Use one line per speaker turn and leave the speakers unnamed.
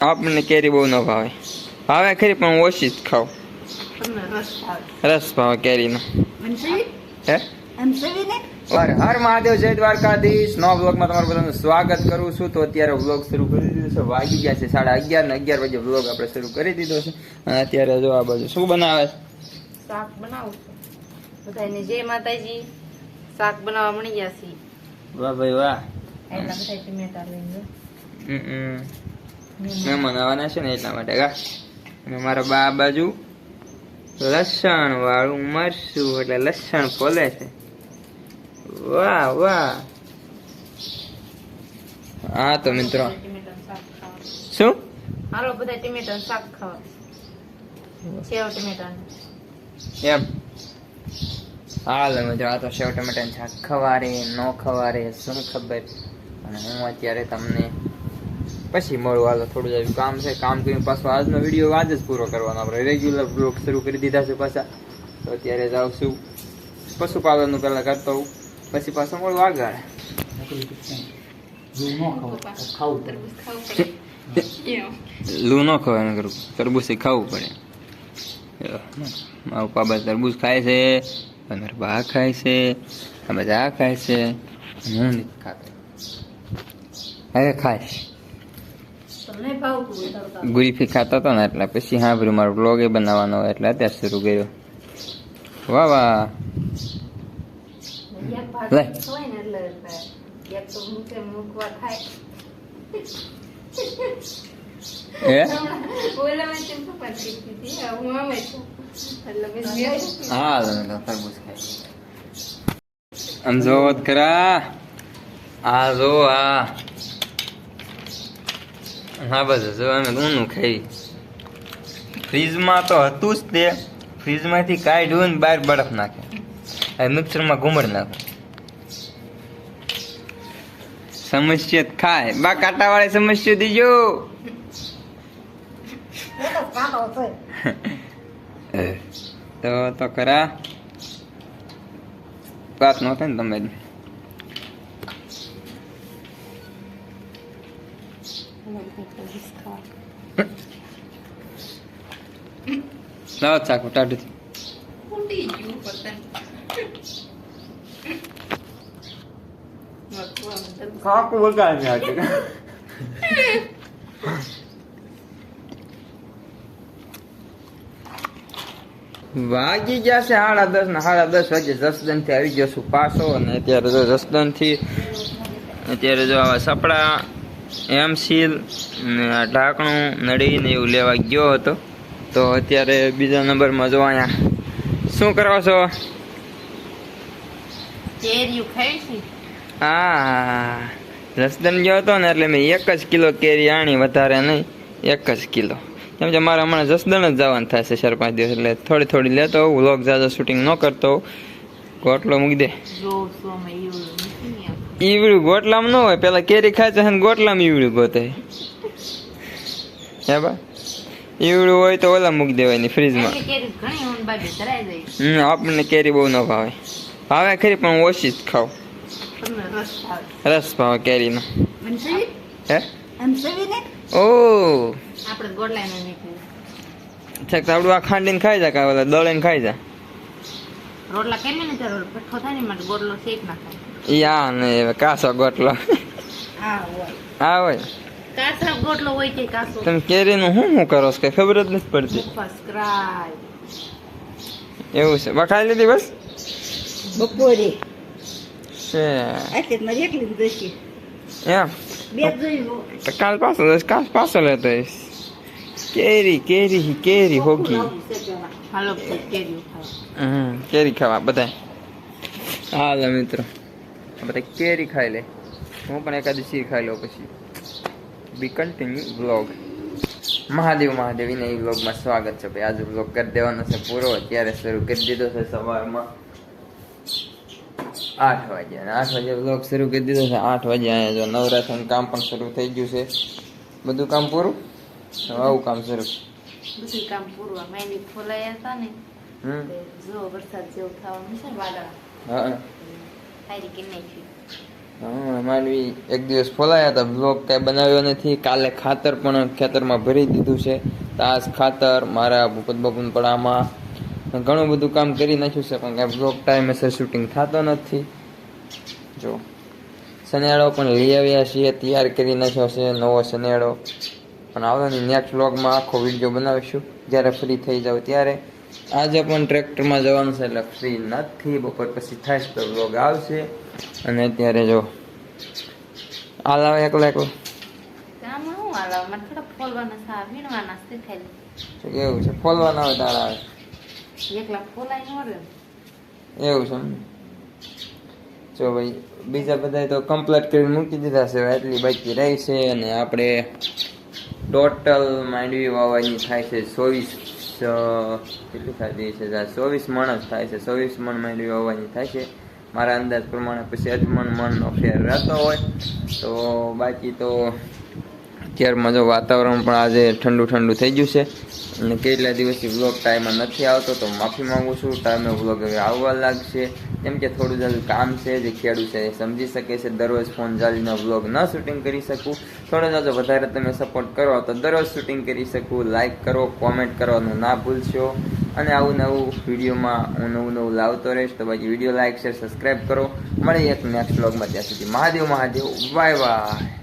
આપણને કેરી બહુ ન ભાવે. ભાવે ખરી પણ હું ઓછી જ ખાઉં.
રસ ભાવે.
રસ ભાવે કેરીનો. હે? હર હર મહાદેવ જય દ્વારકાધીશ. નવા બ્લોગમાં તમારું બધાનું સ્વાગત કરું છું. તો અત્યારે બ્લોગ શરૂ કરી દીધો છે. વાગી ગયા છે સાડા અગિયાર ને અગિયાર વાગે બ્લોગ આપણે શરૂ કરી દીધો છે. અને અત્યારે જો આ બાજુ શું બનાવે છે?
શાક બનાવું બધાને જય માતાજી. શાક બનાવવા મળી ગયા છે
વાહ ભાઈ વાહ.
એટલા બધા ટમેટા લઈને
હમ હમ.
મહેમાન.
આવવાના છે ને એટલા માટે. કા? અને મારા બા આ બાજુ લસણ વાળું મરશું એટલે લસણ ફોલે છે. વાહ વાહ. હા તો મિત્રો. શું?
હાલો બધા ટમેટાનું શાક ખાવા. સેવ ટમેટાનું
એમ. હાલ મિત્રો આ તો સેવ ટમેટાનું શાક ખવારે ન ખવારે શું ખબર? અને હું અત્યારે તમને પછી મળું. હાલો થોડું એવું કામ છે. કામ કરીને પાછો આજનો વીડિયો આજ જ પૂરો કરવાનો. આપણે રેગ્યુલર બ્લોગ શરૂ કરી દીધા છે પાછા. તો અત્યારે જાઉં છું પશુપાલનનું પહેલાં કરતો હોઉં. પછી પાછો મળું આગળ. લૂ ન ખવાય કરું તરબૂચ ખાવું પડે. મારા બધા તરબૂચ ખાય છે અને બા ખાય છે આ બધા આ ખાય છે. હું નથી ખાતો. હવે ખાઈશ
તમને ભાવતું હોય તારું કામ.
ગુરીફી ખાતા હતો ને એટલે પછી હા ભર્યું મારો બ્લોગ એ બનાવવાનો હોય એટલે અત્યારે શરૂ કર્યો. વાહ વાહ. લે.
આમ
જોવો ખરા. આ જો આ. હા, બસ જો અમે ઊનું ખાઈ. ફ્રીજમાં તો હતું જ તે. ફ્રીજમાંથી કાઢ્યું ને બહાર બરફ નાખે. હવે મિક્સરમાં ઘૂમડ નાખો. સમસ્યા ખાય. બા, કાંટાવાળી સમસ્યા દીજો. તો તો ખરા. વાત ન થાય ને તમે લાવો ચાકુ ટાઢું
ફૂટી ગયું પતંગ.
કાકુ વગાડ નાખે વાગી ગયા છે સાડા દસ ને સાડા દસ વાગે જસદનથી આવી ગયો છું પાછો અને અત્યારે જો જસદનથી અત્યારે જો આવા સપડા એમ સીલ ઢાંકણું નળી ને એવું લેવા ગયો હતો. તો અત્યારે બીજા નંબરમાં જો અહીંયા. શું કરો છો? હા જસદન ગયો હતો ને એટલે મેં એક જ કિલો કેરી આણી વધારે નહીં. એક જ કિલો. કેમ કે મારે હમણાં જસદણ જ જવાનું થશે ચાર પાંચ દિવસ એટલે થોડી થોડી લેતો હોઉં. વ્લોગ જાજો શૂટિંગ ન કરતો હોઉં. ગોટલો મૂકી દે. ઈવડું ગોટલામાં ન હોય પેલા કેરી ખાચે છે ગોટલામ ઈવડું ગોતે. હે બા? ઈવડું હોય તો ઓલા મૂકી દેવાની ફ્રીજમાં. હમ આપણને કેરી બહુ ન ભાવે. ભાવે ખરી પણ ઓછી જ
ખાવ રસ ભાવે.
કેરીનો. હે? ઓ!
આપણે ગોળલાઈ નો
છેક તાવડું આ ખાંડીને ખાઈ જા કાં ઓલા દળીને ખાઈ જા.
રોટલા કેમ ને ત્યારે પઠ્ઠો થાય ને માટે ગોટલો શેક નાખાય
ઈ આ ને કાસો ગોટલો.
હા હોય. કાસા ગોટલો હોય કે કાસો?
તમે કેરીનું શું શું કરો છો? કઈ ખબર જ નથી પડતી. એવું છે. બખાઈ લીધી બસ?
બપોરે.
કાલ પાછો જઈશ કાલ પાછો લેતો કેરી કેરી કેરી હોગી. કેરી ખાવા બધા હાલો મિત્રો. બધા કેરી ખાઈ લે. હું પણ એકાદી શીર ખાઈ લઉં પછી. બી કન્ટિન્યુ વ્લોગ મહાદેવ મહાદેવીને એ વ્લોગમાં સ્વાગત છે. ભાઈ આજે વ્લોગ કરી દેવાનો છે પૂરો. અત્યારે શરૂ કરી દીધો છે સવારમાં આઠ વાગ્યા અને આઠ વાગ્યા વ્લોગ શરૂ કરી દીધો છે. આઠ વાગ્યા અહીંયા જો નવરાત્રનું કામ પણ શરૂ થઈ ગયું છે. બધું કામ પૂરું? આવું કામ શરૂ.
બધું કામ પૂરવા મહેંદી ફોલાયા હતા ને જો વરસાદ જેવું થવાનું છે વાદળા.
હા. માંડવી એક દિવસ ફોલાયા હતા બ્લોગ કાંઈ બનાવ્યો નથી. કાલે ખાતર પણ ખેતરમાં ભરી દીધું છે. તાસ ખાતર મારા ભૂપત બાપુને પણ આમાં ઘણું બધું કામ કરી નાખ્યું છે, પણ કાંઈ બ્લોગ ટાઈમેસર શૂટિંગ થતો નથી. જો. શનિયાળો પણ લઈ આવ્યા છીએ, તૈયાર કરી નાખ્યો છે, નવો શનિયાળો પણ આવવાની નેક્સ્ટ બ્લોગમાં આખો વીડિયો બનાવીશું. જ્યારે ફ્રી થઈ જાવ ત્યારે. આજે પણ ટ્રેક્ટરમાં જવાનું છે એટલે ફ્રી નથી. બપોર પછી થાય તો વ્લોગ આવશે. અને અત્યારે જો આલાવ એકલો એકલો.
ફોલવાના
છે ફોલવાના હોય તારા આવે એવું છે? જો ભાઈ બીજા બધા તો કમ્પ્લીટ કરીને મૂકી દીધા છે એટલી બાકી રહી છે અને આપણે ટોટલ માંડવી વાવવાની થાય છે ચોવીસ કેટલી થતી છે ચોવીસ મણ જ થાય છે. ચોવીસ મણ માંડવી વાવવાની થાય છે. મારા અંદાજ પ્રમાણે પછી અજમણ મણનો ફેર રહેતો હોય. તો બાકી તો અત્યારમાં જો વાતાવરણ પણ આજે ઠંડુ ઠંડુ થઈ ગયું છે. અને કેટલા દિવસથી વ્લોગ ટાઈમમાં નથી આવતો, તો માફી માંગુ છું. ટાઈમે વ્લોગ હવે આવવા લાગશે. કેમ કે થોડું જલ્દી કામ છે, જે ખેડૂત છે એ સમજી શકે છે. દરરોજ ફોન ચાલીને વ્લોગ ન શૂટિંગ કરી શકું. થોડો જાજો વધારે તમે સપોર્ટ કરો, તો દરરોજ શૂટિંગ કરી શકું. લાઇક કરો કોમેન્ટ કરવાનું ના ભૂલશો. અને આવું નવું વિડીયોમાં હું નવું નવું લાવતો રહીશ. તો બાકી વીડિયો લાઇક શેર સબસ્ક્રાઈબ કરો. મળીએ એક નેક્સ્ટ વ્લોગમાં ત્યાં સુધી મહાદેવ મહાદેવ. Bye bye